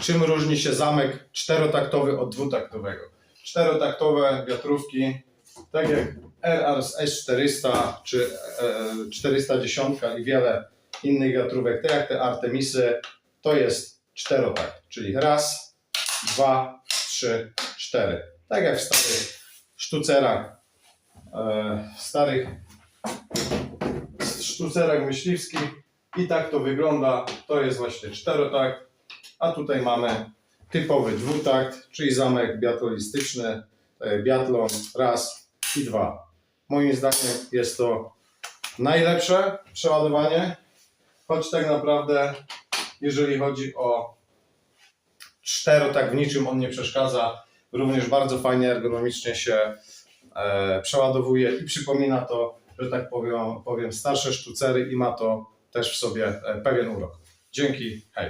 czym różni się zamek czterotaktowy od dwutaktowego. Czterotaktowe wiatrówki, tak jak RRS S400 czy e, 410 i wiele innych wiatrówek, tak jak te Artemisy, to jest czterotakt, czyli raz, dwa, trzy, cztery. Tak jak w starych sztucerach, e, starych sztucerach myśliwskich i tak to wygląda. To jest właśnie czterotakt, a tutaj mamy typowy dwutakt, czyli zamek biatlonistyczny, e, biatlon raz i dwa. Moim zdaniem jest to najlepsze przeładowanie, choć tak naprawdę jeżeli chodzi o czterotakt w niczym on nie przeszkadza, również bardzo fajnie ergonomicznie się e, przeładowuje i przypomina to, że tak powiem, powiem starsze sztucery i ma to też w sobie e, pewien urok. Dzięki, hej.